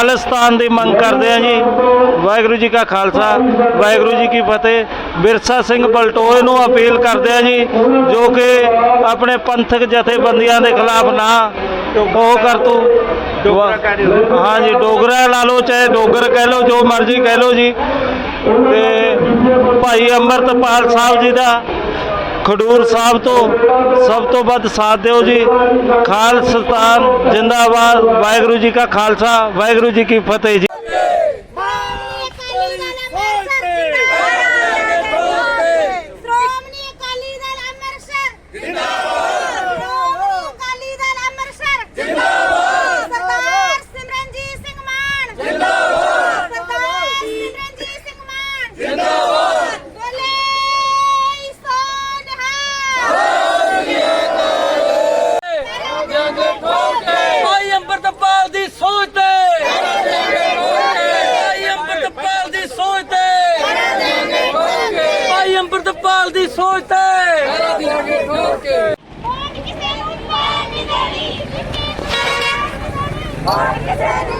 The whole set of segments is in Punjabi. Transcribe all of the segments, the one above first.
ਖਾਲਿਸਤਾਨ ਦੀ ਮੰਗ ਕਰਦੇ ਆ ਜੀ। ਵਾਹਿਗੁਰੂ ਜੀ ਕਾ ਖਾਲਸਾ, ਵਾਹਿਗੁਰੂ ਜੀ ਕੀ ਫਤਿਹ। ਬਿਰਸਾ ਸਿੰਘ ਬਲਟੋਏ ਨੂੰ ਅਪੀਲ ਕਰਦੇ ਆ ਜੀ, ਜੋ ਕਿ ਆਪਣੇ ਪੰਥਕ ਜਥੇਬੰਦੀਆਂ ਦੇ ਖਿਲਾਫ ਨਾ ਉਹ ਕਰ ਤੂੰ। ਹਾਂ ਜੀ, ਡੋਗਰਾ ਲਾ ਲਓ, ਚਾਹੇ ਡੋਗਰ ਕਹਿ ਲਓ, ਜੋ ਮਰਜ਼ੀ ਕਹਿ ਲਓ ਜੀ। ਤੇ ਭਾਈ ਅੰਮ੍ਰਿਤਪਾਲ ਸਾਹਿਬ ਜੀ ਦਾ ਖਡੂਰ ਸਾਹਿਬ ਤੋਂ ਸਭ ਤੋਂ ਵੱਧ ਸਾਥ ਦਿਓ ਜੀ। ਖਾਲਸਤਾਨ ਜਿੰਦਾਬਾਦ। ਵਾਹਿਗੁਰੂ ਜੀ ਕਾ ਖਾਲਸਾ, ਵਾਹਿਗੁਰੂ ਜੀ ਕੀ ਫਤਿਹ ਜੀ ਸ਼੍ਰੋਮਣੀ ਅਕਾਲੀ ਦਲ ਅੰਮ੍ਰਿਤਸਰ ਜਿੰਦਾਬਾਦ ਸ਼੍ਰੋਮਣੀ ਅਕਾਲੀ ਦਲ ਅੰਮ੍ਰਿਤਸਰ ਜਿੰਦਾਬਾਦ ਸਰਦਾਰ ਸਿਮਰਨਜੀਤ ਸਿੰਘ ਮਾਨ ਜਿੰਦਾਬਾਦ ਸਰਦਾਰ ਸਿਮਰਨਜੀਤ ਸਿੰਘ ਮਾਨ ਜਿੰਦਾਬਾਦ ਬੋਲੇ ਸੋਨਹਾ ਭਾਈ ਅੰਮ੍ਰਿਤਪਾਲ ਦੀ ਸੋਚ ਤੇ ਭਾਈ ਅੰਮ੍ਰਿਤਪਾਲ ਦੀ ਸੋਚ ਤੇ ਭਾਈ ਅੰਮ੍ਰਿਤਪਾਲ ਦੀ ਸੋਚ ਤੇ ਵੋਟ ਕਿਸੇ ਨੂੰ ਪਾਣ ਨਹੀਂ ਦੇਣੀ ਵੋਟ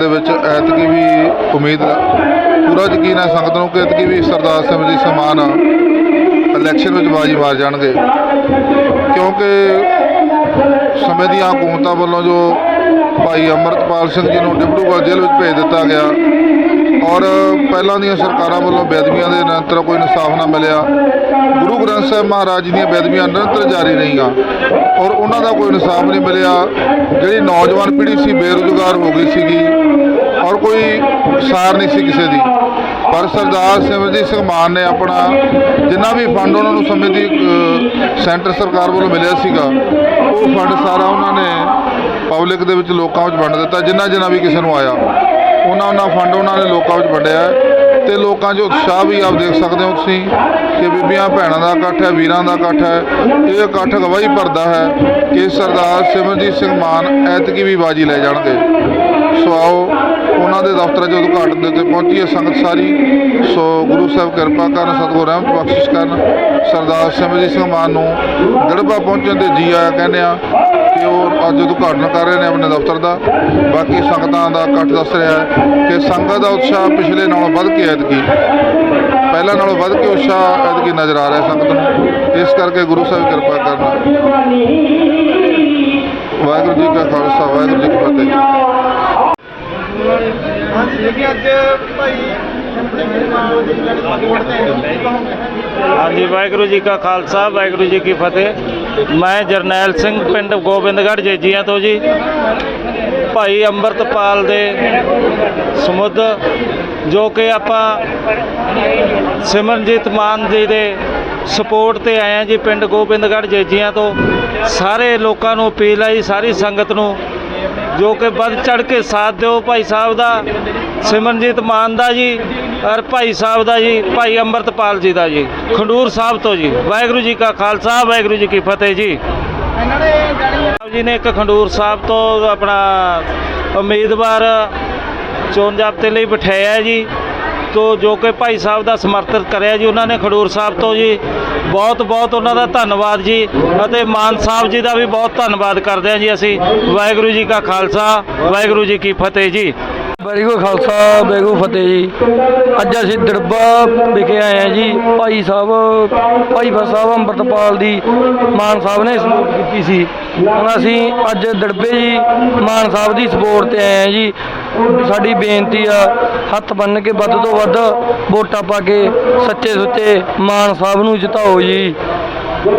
ਦੇ ਵਿੱਚ ਐਤਕੀ ਵੀ ਉਮੀਦ ਪੂਰਾ ਯਕੀਨ ਹੈ ਸੰਗਤ ਨੂੰ ਕਿ ਐਤਕੀ ਵੀ ਸਰਦਾਰ ਸਿੰਘ ਜੀ ਸਮਾਨ ਇਲੈਕਸ਼ਨ ਵਿੱਚ ਬਾਜੀ ਮਾਰ ਜਾਣਗੇ। ਕਿਉਂਕਿ ਸਮੇਂ ਦੀਆਂ ਹਕੂਮਤਾਂ ਵੱਲੋਂ ਜੋ ਭਾਈ ਅਮਰਤਪਾਲ ਸਿੰਘ ਜੀ ਨੂੰ ਡਿਬੜੂਗੜ੍ਹ ਜੇਲ੍ਹ ਵਿੱਚ ਭੇਜ ਦਿੱਤਾ ਗਿਆ ਔਰ ਪਹਿਲਾਂ ਦੀਆਂ ਸਰਕਾਰਾਂ ਵੱਲੋਂ ਬੇਅਦਬੀਆਂ ਦੇ ਨਿਰੰਤਰ ਕੋਈ ਇਨਸਾਫ ਨਾ ਮਿਲਿਆ। ਗੁਰੂ ਗ੍ਰੰਥ ਸਾਹਿਬ ਮਹਾਰਾਜ ਜੀ ਦੀਆਂ ਬੇਅਦਬੀਆਂ ਨਿਰੰਤਰ ਜਾਰੀ ਰਹੀਆਂ ਔਰ ਉਹਨਾਂ ਦਾ ਕੋਈ ਇਨਸਾਫ ਨਹੀਂ ਮਿਲਿਆ। ਜਿਹੜੀ ਨੌਜਵਾਨ ਪੀੜ੍ਹੀ ਸੀ ਬੇਰੁਜ਼ਗਾਰ ਹੋ ਗਈ ਸੀਗੀ ਔਰ ਕੋਈ ਸਾਰ ਨਹੀਂ ਸੀ ਕਿਸੇ ਦੀ। ਪਰ ਸਰਦਾਰ ਸਿਮਰਜੀਤ ਸਿੰਘ ਮਾਨ ਨੇ ਆਪਣਾ ਜਿੰਨਾ ਵੀ ਫੰਡ ਉਹਨਾਂ ਨੂੰ ਸਮੇਂ ਦੀ ਸੈਂਟਰ ਸਰਕਾਰ ਵੱਲੋਂ ਮਿਲਿਆ ਸੀਗਾ, ਉਹ ਫੰਡ ਸਾਰਾ ਉਹਨਾਂ ਨੇ ਪਬਲਿਕ ਦੇ ਵਿੱਚ ਲੋਕਾਂ ਵਿੱਚ ਵੰਡ ਦਿੱਤਾ ਜਿੰਨਾ ਜਿੰਨਾ ਵੀ ਕਿਸੇ ਨੂੰ ਆਇਆ। ਉਹਨਾਂ ਉਹਨਾਂ ਫੰਡ ਉਹਨਾਂ ਨੇ ਲੋਕਾਂ ਵਿੱਚ ਵੰਡਿਆ ਹੈ ਤੇ ਲੋਕਾਂ 'ਚ ਉਤਸ਼ਾਹ ਵੀ ਆਪ ਦੇਖ ਸਕਦੇ ਹੋ ਤੁਸੀਂ ਕਿ ਬੀਬੀਆਂ ਭੈਣਾਂ ਦਾ ਇਕੱਠ ਹੈ, ਵੀਰਾਂ ਦਾ ਇਕੱਠ ਹੈ, ਇਹ ਇਕੱਠ ਗਵਾਹੀ ਭਰਦਾ ਹੈ ਕਿ ਸਰਦਾਰ ਸਿਮਰਜੀਤ ਸਿੰਘ ਮਾਨ ਐਤਕੀ ਵੀ ਬਾਜੀ ਲੈ ਜਾਣਗੇ। ਸੋ ਆਓ, ਉਹਨਾਂ ਦੇ ਦਫ਼ਤਰਾਂ 'ਚ ਉਦਘਾਟਨ ਦੇ ਉੱਤੇ ਪਹੁੰਚੀ ਹੈ ਸੰਗਤ ਸਾਰੀ, ਸੋ ਗੁਰੂ ਸਾਹਿਬ ਕਿਰਪਾ ਕਰਨ, ਸਤਿਗੁਰ ਰਹਿਮਤ ਬਖਸ਼ਿਸ਼ ਕਰਨ, ਸਰਦਾਰ ਸਿਮਰਜੀਤ ਸਿੰਘ ਮਾਨ ਨੂੰ ਦੜਬਾ ਪਹੁੰਚਣ ਤੇ ਜੀ ਆਇਆ ਕਹਿੰਦੇ ਆ ਕਿ ਉਹ ਅੱਜ ਉਦਘਾਟਨ ਕਰ ਰਹੇ ਨੇ ਆਪਣੇ ਦਫ਼ਤਰ ਦਾ। ਬਾਕੀ ਸੰਗਤਾਂ ਦਾ ਇਕੱਠ ਦੱਸ ਰਿਹਾ ਹੈ ਕਿ ਸੰਗਤ ਦਾ ਉਤਸ਼ਾਹ ਪਿਛਲੇ ਨਾਲੋਂ ਵੱਧ ਕੇ ਐਤਕੀ। ਪਹਿਲਾਂ ਨਾਲੋਂ ਵੱਧ ਕੇ ਉਤਸ਼ਾਹ ਐਤਕੀ ਨਜ਼ਰ ਆ ਰਿਹਾ ਸੰਗਤ ਨੂੰ। ਇਸ ਕਰਕੇ ਗੁਰੂ ਸਾਹਿਬ ਕਿਰਪਾ ਕਰਨਾ। ਵਾਹਿਗੁਰੂ ਜੀ ਕਾ ਖਾਲਸਾ, ਵਾਹਿਗੁਰੂ ਜੀ ਕੀ ਫਤਿਹ। ਹਾਂਜੀ ਹਾਂਜੀ, ਵਾਹਿਗੁਰੂ ਜੀ ਕਾ ਖਾਲਸਾ, ਵਾਹਿਗੁਰੂ ਜੀ ਕੀ ਫਤਿਹ। ਮੈਂ ਜਰਨੈਲ ਸਿੰਘ ਪਿੰਡ ਗੋਬਿੰਦਗੜ੍ਹ ਜੇਜੀਆਂ ਤੋਂ ਜੀ। ਭਾਈ ਅੰਮ੍ਰਿਤਪਾਲ ਦੇ ਸਮੁੱਧ, ਜੋ ਕਿ ਆਪਾਂ ਸਿਮਰਨਜੀਤ ਮਾਨ ਜੀ ਦੇ ਸਪੋਰਟ ਤੇ ਆਏ ਆ ਜੀ ਪਿੰਡ ਗੋਬਿੰਦਗੜ੍ਹ ਜੇਜੀਆਂ ਤੋਂ। ਸਾਰੇ ਲੋਕਾਂ ਨੂੰ ਅਪੀਲ ਹੈ ਜੀ, ਸਾਰੀ ਸੰਗਤ ਨੂੰ। ਜੋ ਕਿ ਵੱਧ ਚੜ ਕੇ ਸਾਥ ਦਿਓ ਭਾਈ ਸਾਹਿਬ ਦਾ। ਸਿਮਰਨਜੀਤ ਮਾਨ ਦਾ ਜੀ ਔਰ ਭਾਈ ਸਾਹਿਬ ਦਾ ਜੀ, ਭਾਈ ਅੰਮ੍ਰਿਤਪਾਲ ਜੀ ਦਾ ਜੀ। ਖੰਡੂਰ ਸਾਹਿਬ ਤੋਂ ਜੀ। ਵਾਹਿਗੁਰੂ ਜੀ ਕਾ ਖਾਲਸਾ, ਵਾਹਿਗੁਰੂ ਜੀ ਕੀ ਫਤਿਹ ਜੀ। ਸਾਹਿਬ ਜੀ ਨੇ ਇੱਕ ਖੰਡੂਰ ਸਾਹਿਬ ਤੋਂ ਆਪਣਾ ਉਮੀਦਵਾਰ ਚੋਣ ਜ਼ਾਬਤੇ ਲਈ ਬਿਠਾਇਆ ਜੀ। ਤੋਂ ਜੋ ਕਿ ਭਾਈ ਸਾਹਿਬ ਦਾ ਸਮਰਥਨ ਕਰਿਆ ਜੀ, ਉਹਨਾਂ ਨੇ ਖਡੂਰ ਸਾਹਿਬ ਤੋਂ ਜੀ, ਬਹੁਤ ਬਹੁਤ ਉਹਨਾਂ ਦਾ ਧੰਨਵਾਦ ਜੀ, ਅਤੇ ਮਾਨ ਸਾਹਿਬ ਜੀ ਦਾ ਵੀ ਬਹੁਤ ਧੰਨਵਾਦ ਕਰਦੇ ਹਾਂ ਜੀ ਅਸੀਂ। ਵਾਹਿਗੁਰੂ ਜੀ ਕਾ ਖਾਲਸਾ, ਵਾਹਿਗੁਰੂ ਜੀ ਕੀ ਫਤਿਹ ਜੀ। ਵਾਹਿਗੁਰੂ ਖਾਲਸਾ, ਵਾਹਿਗੁਰੂ ਫਤਿਹ ਜੀ। ਅੱਜ ਅਸੀਂ ਦੜਬਾ ਵਿਖੇ ਆਏ ਆ ਜੀ, ਭਾਈ ਸਾਹਿਬ, ਭਾਈ ਫਾ ਸਾਹਿਬ ਅੰਮ੍ਰਿਤਪਾਲ ਦੀ, ਮਾਨ ਸਾਹਿਬ ਨੇ ਸਪੋਰਟ ਕੀਤੀ ਸੀ। ਹੁਣ ਅਸੀਂ ਅੱਜ ਦੜਬੇ ਜੀ, ਮਾਨ ਸਾਹਿਬ ਦੀ ਸਪੋਰਟ ਤੇ ਆਏ ਆ ਜੀ। ਸਾਡੀ ਬੇਨਤੀ ਆ, ਹੱਥ ਬੰਨ ਕੇ ਵੱਧ ਤੋਂ ਵੱਧ ਵੋਟਾਂ ਪਾ ਕੇ ਸੱਚੇ ਸੁੱਚੇ ਮਾਨ ਸਾਹਿਬ ਨੂੰ ਜਿਤਾਓ ਜੀ।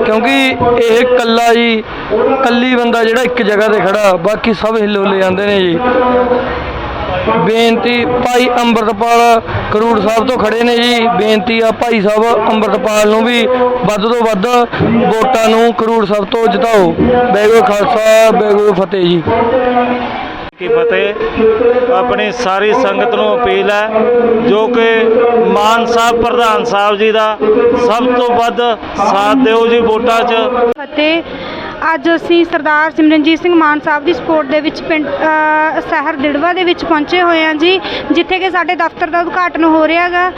ਕਿਉਂਕਿ ਇਹ ਕੱਲਾ ਜੀ ਕੱਲੀ ਬੰਦਾ ਜਿਹੜਾ ਇੱਕ ਜਗ੍ਹਾ ਤੇ ਖੜਾ, ਬਾਕੀ ਸਭ ਹਿੱਲੋਲੇ ਜਾਂਦੇ ਨੇ ਜੀ। ਬੇਨਤੀ ਭਾਈ ਅੰਮ੍ਰਿਤਪਾਲ ਕਰੂੜ ਸਾਹਿਬ ਤੋਂ ਖੜੇ ਨੇ ਜੀ। ਬੇਨਤੀ ਆ ਭਾਈ ਸਾਹਿਬ ਅੰਮ੍ਰਿਤਪਾਲ ਨੂੰ ਵੀ ਵੱਧ ਤੋਂ ਵੱਧ ਵੋਟਾਂ ਨੂੰ ਕਰੂੜ ਸਾਹਿਬ ਤੋਂ ਜਿਤਾਓ। ਬੈਗੋ ਖਾਲਸਾ ਬੈਗੋ ਫਤਿਹ ਜੀ। ਕੀ ਫਤਿਹ। ਆਪਣੀ ਸਾਰੀ ਸੰਗਤ ਨੂੰ ਅਪੀਲ ਹੈ, ਜੋ ਕਿ ਮਾਨ ਸਾਹਿਬ, ਪ੍ਰਧਾਨ ਸਾਹਿਬ ਜੀ ਦਾ ਸਭ ਤੋਂ ਵੱਧ ਸਾਥ ਦਿਓ ਜੀ ਵੋਟਾਂ 'ਚ। ਫਤਿਹ। ਅੱਜ ਅਸੀਂ ਸਰਦਾਰ ਸਿਮਰਨਜੀਤ ਸਿੰਘ ਮਾਨ ਸਾਹਿਬ ਦੀ ਸਪੋਰਟ ਦੇ ਵਿੱਚ ਪਿੰਡ ਸ਼ਹਿਰ ਦਿੜਵਾ ਦੇ ਵਿੱਚ ਪਹੁੰਚੇ ਹੋਏ ਹਾਂ ਜੀ, ਜਿੱਥੇ ਕਿ ਸਾਡੇ ਦਫ਼ਤਰ ਦਾ ਉਦਘਾਟਨ ਹੋ ਰਿਹਾ ਹੈਗਾ।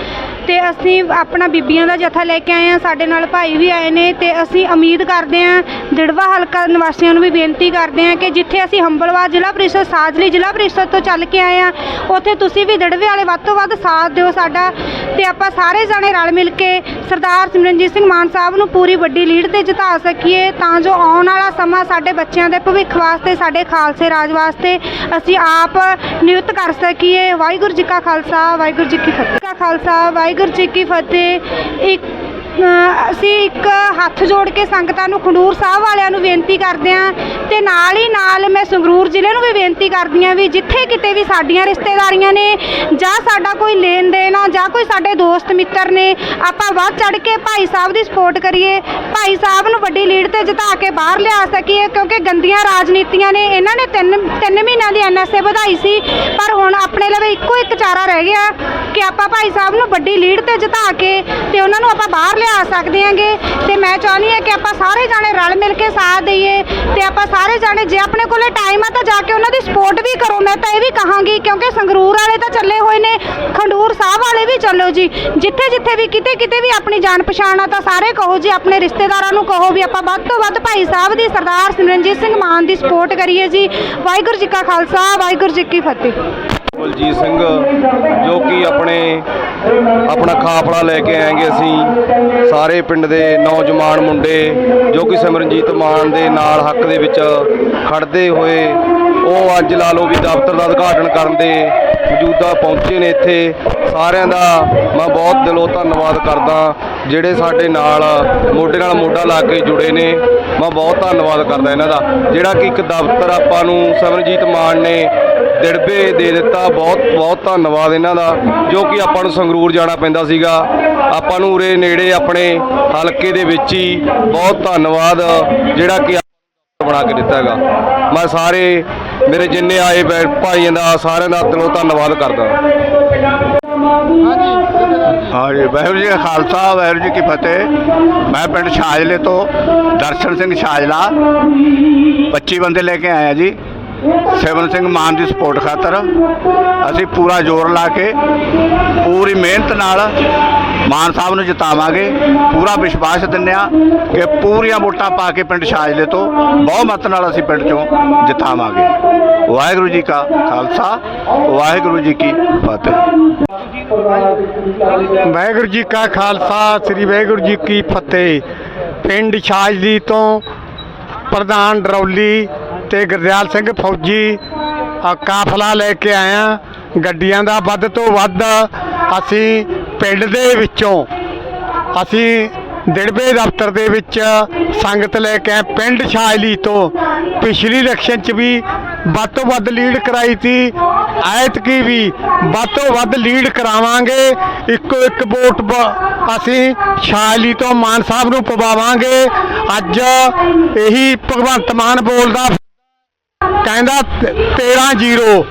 ਤੇ ਅਸੀਂ ਆਪਣਾ ਬੀਬੀਆਂ ਦਾ ਜਥਾ ਲੈ ਕੇ ਆਏ ਹਾਂ, ਸਾਡੇ ਨਾਲ ਭਾਈ ਵੀ ਆਏ ਨੇ ਤੇ ਅਸੀਂ ਉਮੀਦ ਕਰਦੇ ਹਾਂ, ਦਿੜਵਾ ਹਲਕਾ ਨਿਵਾਸੀਆਂ ਨੂੰ ਵੀ ਬੇਨਤੀ ਕਰਦੇ ਹਾਂ ਕਿ ਜਿੱਥੇ ਅਸੀਂ ਹੰਬਲਵਾਰ ਜ਼ਿਲ੍ਹਾ ਪ੍ਰੀਸ਼ਦ, ਸਾਜਲੀ ਜ਼ਿਲ੍ਹਾ ਪ੍ਰੀਸ਼ਦ ਤੋਂ ਚੱਲ ਕੇ ਆਏ ਹਾਂ, ਉੱਥੇ ਤੁਸੀਂ ਵੀ ਦਿੜਵੇ ਵਾਲੇ ਵੱਧ ਤੋਂ ਵੱਧ ਸਾਥ ਦਿਓ ਸਾਡਾ। ਤੇ ਆਪਾਂ ਸਾਰੇ ਜਾਣੇ ਰਲ ਮਿਲ ਕੇ ਸਰਦਾਰ ਸਿਮਰਨਜੀਤ ਸਿੰਘ ਮਾਨ ਸਾਹਿਬ ਨੂੰ ਪੂਰੀ ਵੱਡੀ ਲੀਡ ਤੇ ਜਿਤਾ ਸਕੀਏ, ਤਾਂ ਜੋ ਆਉਣ ਵਾਲਾ ਸਮਾਂ ਸਾਡੇ ਬੱਚਿਆਂ ਦੇ ਭਵਿੱਖ ਵਾਸਤੇ, ਸਾਡੇ ਖਾਲਸੇ ਰਾਜ ਵਾਸਤੇ ਅਸੀਂ ਆਪ ਨਿਯੁਕਤ ਕਰ ਸਕੀਏ। ਵਾਹਿਗੁਰੂ ਜੀ ਕਾ ਖਾਲਸਾ, ਵਾਹਿਗੁਰੂ ਜੀ ਕੀ ਫਤਿਹ। ਕਾ ਖਾਲਸਾ, ਵਾਹਿਗੁਰੂ ਜੀ ਕੀ ਫਤਿਹ। ਇੱਕ ਅਸੀਂ ਇੱਕ ਹੱਥ ਜੋੜ ਕੇ ਸੰਗਤਾਂ ਨੂੰ ਖੰਡੂਰ ਸਾਹਿਬ ਵਾਲਿਆਂ ਨੂੰ ਬੇਨਤੀ ਕਰਦੇ ਹਾਂ ਤੇ ਨਾਲ ਹੀ ਨਾਲ ਮੈਂ ਸੰਗਰੂਰ ਜ਼ਿਲ੍ਹੇ ਨੂੰ ਵੀ ਬੇਨਤੀ ਕਰਦੀ ਹਾਂ ਵੀ ਜਿੱਥੇ ਕਿਤੇ ਵੀ ਸਾਡੀਆਂ ਰਿਸ਼ਤੇਦਾਰੀਆਂ ਨੇ ਜਾਂ ਸਾਡਾ ਕੋਈ ਲੈਣ ਦੇਣ ਆ ਜਾਂ ਕੋਈ ਸਾਡੇ ਦੋਸਤ ਮਿੱਤਰ ਨੇ, ਆਪਾਂ ਵੱਧ ਚੜ ਕੇ ਭਾਈ ਸਾਹਿਬ ਦੀ ਸਪੋਰਟ ਕਰੀਏ, ਭਾਈ ਸਾਹਿਬ ਨੂੰ ਵੱਡੀ ਲੀਡ ਤੇ ਜਿਤਾ ਕੇ ਬਾਹਰ ਲਿਆ ਸਕੀਏ ਕਿਉਂਕਿ ਗੰਦੀਆਂ ਰਾਜਨੀਤੀਆਂ ਨੇ, ਇਹਨਾਂ ਨੇ ਤਿੰਨ ਤਿੰਨ ਮਹੀਨਿਆਂ ਦੀ ਐਨਐਸਏ ਵਧਾਈ ਸੀ, ਪਰ ਹੁਣ ਆਪਣੇ ਲਈ ਇੱਕੋ ਇੱਕ ਚਾਰਾ ਰਹਿ ਗਿਆ ਕਿ ਆਪਾਂ ਭਾਈ ਸਾਹਿਬ ਨੂੰ ਵੱਡੀ ਲੀਡ ਤੇ ਜਿਤਾ ਕੇ ਤੇ ਉਹਨਾਂ ਨੂੰ ਆਪਾਂ ਬਾਹਰ ਲਿਆ ਸਕਦੇ ਹਾਂਗੇ ਤੇ ਮੈਂ ਚਾਹੁੰਦੀ ਹਾਂ ਕਿ ਆਪਾਂ ਸਾਰੇ ਜਾਣੇ ਰਲ ਮਿਲ ਕੇ ਸਾਥ ਦਈਏ ਤੇ ਆਪਾਂ ਸਾਰੇ ਜਾਣੇ ਜੇ ਆਪਣੇ ਕੋਲੇ ਟਾਈਮ ਆ ਤਾਂ ਜਾ ਕੇ ਉਹਨਾਂ ਦੀ ਸਪੋਰਟ ਵੀ ਕਰੋ। ਮੈਂ ਤਾਂ ਇਹ ਵੀ ਕਹਾਂਗੀ ਕਿਉਂਕਿ ਸੰਗਰੂਰ ਵਾਲੇ ਤਾਂ ਚੱਲੇ ਹੋਏ ਨੇ, ਖੰਡੂਰ ਸਾਹਿਬ ਵਾਲੇ ਵੀ ਚੱਲੋ ਜੀ। ਜਿੱਥੇ ਜਿੱਥੇ ਵੀ ਕਿਤੇ ਕਿਤੇ ਵੀ ਆਪਣੀ ਜਾਣ ਪਛਾਣ ਆ ਤਾਂ ਸਾਰੇ ਕਹੋ ਜੀ, ਆਪਣੇ ਰਿਸ਼ਤੇਦਾਰਾਂ ਨੂੰ ਕਹੋ ਵੀ ਆਪਾਂ ਵੱਧ ਤੋਂ ਵੱਧ ਭਾਈ ਸਾਹਿਬ ਦੀ, ਸਰਦਾਰ ਸਿਮਰਨਜੀਤ ਸਿੰਘ ਮਾਨ ਦੀ ਸਪੋਰਟ ਕਰੀਏ ਜੀ। ਵਾਹਿਗੁਰੂ ਜੀ ਕਾ ਖਾਲਸਾ, ਵਾਹਿਗੁਰੂ ਜੀ ਕੀ ਫਤਿਹ। ਬਲਜੀਤ ਸਿੰਘ, ਜੋ ਕਿ ਆਪਣੇ ਆਪਣਾ ਖਾਫਲਾ ਲੈ ਕੇ ਆਏਗੇ ਅਸੀਂ। ਸਾਰੇ ਪਿੰਡ ਦੇ ਨੌਜਵਾਨ ਮੁੰਡੇ, ਜੋ ਕਿ ਸਿਮਰਨਜੀਤ ਮਾਨ ਦੇ ਨਾਲ ਹੱਕ ਦੇ ਵਿੱਚ ਖੜਦੇ ਹੋਏ, ਉਹ ਅੱਜ ਲਾ ਲਓ ਵੀ ਦਫ਼ਤਰ ਦਾ ਉਦਘਾਟਨ ਕਰਨ ਦੇ ਮੌਜੂਦਾ ਪਹੁੰਚੇ ਨੇ ਇੱਥੇ। ਸਾਰਿਆਂ ਦਾ ਮੈਂ ਬਹੁਤ ਦਿਲੋਂ ਧੰਨਵਾਦ ਕਰਦਾ, ਜਿਹੜੇ ਸਾਡੇ ਨਾਲ ਮੋਢੇ ਨਾਲ ਮੋਢਾ ਲਾ ਕੇ ਜੁੜੇ ਨੇ। ਮੈਂ ਬਹੁਤ ਧੰਨਵਾਦ ਕਰਦਾ ਇਹਨਾਂ ਦਾ। ਜਿਹੜਾ ਕਿ ਇੱਕ ਦਫ਼ਤਰ ਆਪਾਂ ਨੂੰ ਸਿਮਰਨਜੀਤ ਮਾਨ ਨੇ ਦਿੜਬੇ ਦੇ ਦਿੱਤਾ। ਬਹੁਤ ਬਹੁਤ ਧੰਨਵਾਦ ਇਹਨਾਂ ਦਾ, ਜੋ ਕਿ ਆਪਾਂ ਨੂੰ ਸੰਗਰੂਰ ਜਾਣਾ ਪੈਂਦਾ ਸੀਗਾ। ਆਪਾਂ ਨੂੰ ਉਰੇ ਨੇੜੇ ਆਪਣੇ ਹਲਕੇ ਦੇ ਵਿੱਚ ਹੀ ਬਹੁਤ ਧੰਨਵਾਦ, ਜਿਹੜਾ ਕਿ ਬਣਾ ਕੇ ਦਿੱਤਾ ਹੈਗਾ। ਮੈਂ ਸਾਰੇ ਮੇਰੇ ਜਿੰਨੇ ਆਏ ਭਾਈਆਂ ਦਾ, ਸਾਰਿਆਂ ਦਾ ਦਿਲੋਂ ਧੰਨਵਾਦ ਕਰਦਾ। ਹਾਂਜੀ, ਵਾਹਿਗੁਰੂ ਜੀ ਕਾ ਖਾਲਸਾ, ਵਾਹਿਗੁਰੂ ਜੀ ਕੀ ਫਤਿਹ। ਮੈਂ ਪਿੰਡ ਛਾਜਲੇ ਤੋਂ ਦਰਸ਼ਨ ਸਿੰਘ ਛਾਜਲਾ। 25 ਬੰਦੇ ਲੈ ਕੇ ਆਇਆ ਜੀ। ਸੇਵਨ ਸਿੰਘ ਮਾਨ ਦੀ ਸਪੋਰਟ ਖਾਤਰ ਅਸੀਂ ਪੂਰਾ ਜ਼ੋਰ ਲਾ ਕੇ ਪੂਰੀ ਮਿਹਨਤ ਨਾਲ ਮਾਨ ਸਾਹਿਬ ਨੂੰ ਜਿਤਾਵਾਂਗੇ। ਪੂਰਾ ਵਿਸ਼ਵਾਸ ਦਿੰਦੇ ਆ ਕਿ ਪੂਰੀਆਂ ਵੋਟਾਂ ਪਾ ਕੇ ਪਿੰਡ ਛਾਜਲੇ ਤੋਂ ਬਹੁਮਤ ਨਾਲ ਅਸੀਂ ਪਿੰਡ ਚੋਂ ਜਿਤਾਵਾਂਗੇ। ਵਾਹਿਗੁਰੂ ਜੀ ਕਾ ਖਾਲਸਾ, ਵਾਹਿਗੁਰੂ ਜੀ ਕੀ ਫਤਿਹ। ਵਾਹਿਗੁਰੂ ਜੀ ਕਾ ਖਾਲਸਾ, ਸ੍ਰੀ ਵਾਹਿਗੁਰੂ ਜੀ ਕੀ ਫਤਿਹ। ਪਿੰਡ ਛਾਜਲੀ ਤੋਂ ਪ੍ਰਧਾਨ ਡਰੌਲੀ ਤੇ ਗੁਰਦਿਆਲ ਸਿੰਘ ਫੌਜੀ ਕਾਫਲਾ ਲੈ ਕੇ ਆਇਆ ਗੱਡੀਆਂ ਦਾ ਵੱਧ ਤੋਂ ਵੱਧ ਅਸੀਂ ਪਿੰਡ ਦੇ ਵਿੱਚੋਂ, ਅਸੀਂ ਦਿੜਬੇ ਦਫ਼ਤਰ ਦੇ ਵਿੱਚ ਸੰਗਤ ਲੈ ਕੇ ਆਏ। ਪਿੰਡ ਛਾਜਲੀ ਤੋਂ ਪਿਛਲੀ ਇਲੈਕਸ਼ਨ 'ਚ ਵੀ ਵੱਧ ਤੋਂ ਵੱਧ ਲੀਡ ਕਰਾਈ ਤੀ। ਐਤਕੀ ਵੀ ਵੱਧ ਤੋਂ ਵੱਧ ਲੀਡ ਕਰਾਵਾਂਗੇ। ਇੱਕੋ ਇੱਕ ਵੋਟ ਬ- ਅਸੀਂ ਛਾਜਲੀ ਤੋਂ ਮਾਨ ਸਾਹਿਬ ਨੂੰ ਪਵਾਵਾਂਗੇ। ਅੱਜ ਇਹੀ ਭਗਵੰਤ ਮਾਨ ਬੋਲਦਾ ਕਹਿੰਦਾ 13 ਜ਼ੀਰੋ।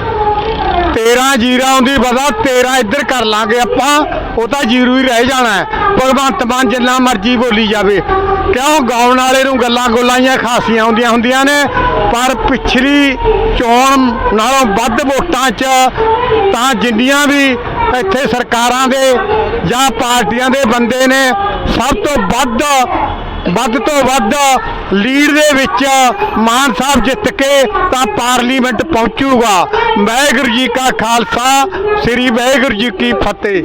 13 ਜੀਰਾ ਆਉਂਦੀ ਪਤਾ 13 ਇੱਧਰ ਕਰ ਲਾਂਗੇ ਆਪਾਂ, ਉਹ ਤਾਂ ਜ਼ੀਰੋ ਹੀ ਰਹਿ ਜਾਣਾ ਹੈ। ਭਗਵੰਤ ਮਾਨ ਜਿੰਨਾ ਮਰਜ਼ੀ ਬੋਲੀ ਜਾਵੇ। ਕਿਉਂ? ਗਾਉਣ ਵਾਲੇ ਨੂੰ ਗੱਲਾਂ ਗੋਲਾਈਆਂ ਖਾਸੀਆਂ ਹੁੰਦੀਆਂ ਹੁੰਦੀਆਂ ਨੇ, ਪਰ ਪਿਛਲੀ ਚੋਣ ਨਾਲੋਂ ਵੱਧ ਵੋਟਾਂ 'ਚ ਤਾਂ ਜਿੰਨੀਆਂ ਵੀ ਇੱਥੇ ਸਰਕਾਰਾਂ ਦੇ ਜਾਂ ਪਾਰਟੀਆਂ ਦੇ ਬੰਦੇ ਨੇ, ਸਭ ਤੋਂ ਵੱਧ ਵੱਧ ਤੋਂ ਵੱਧ ਲੀਡ ਦੇ ਵਿੱਚ ਮਾਨ ਸਾਹਿਬ ਜਿੱਤ ਕੇ ਤਾਂ ਪਾਰਲੀਮੈਂਟ ਪਹੁੰਚੂਗਾ। ਵਾਹਿਗੁਰੂ ਜੀ ਕਾ ਖਾਲਸਾ, ਸ੍ਰੀ ਵਾਹਿਗੁਰੂ ਜੀ ਕੀ ਫਤਿਹ।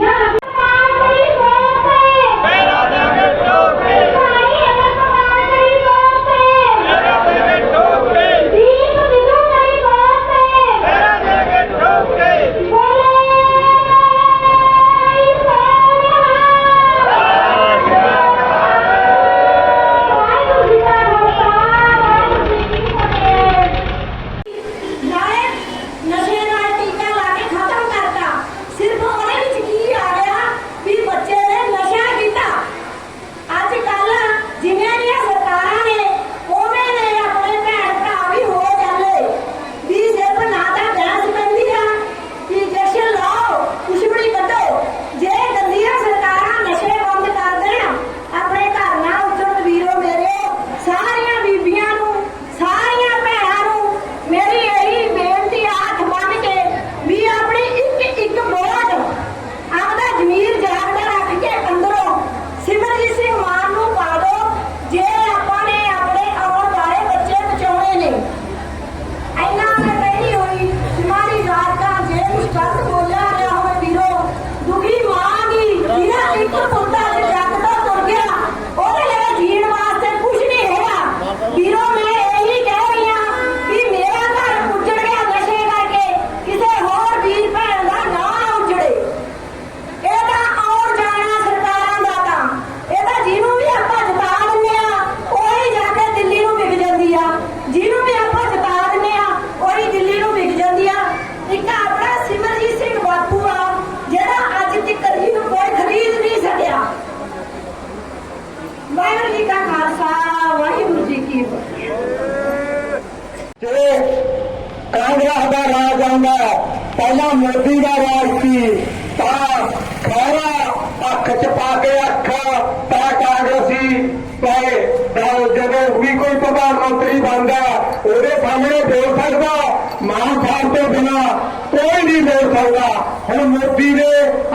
ਹੁਣ ਮੋਦੀ ਦੇ